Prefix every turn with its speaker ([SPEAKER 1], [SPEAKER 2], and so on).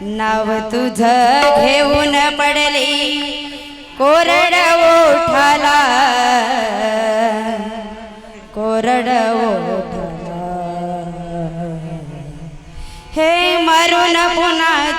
[SPEAKER 1] नाव तुझ घेऊन पडली कोरड ओठाला. कोरड ओठाला. हे मरून पुन्हा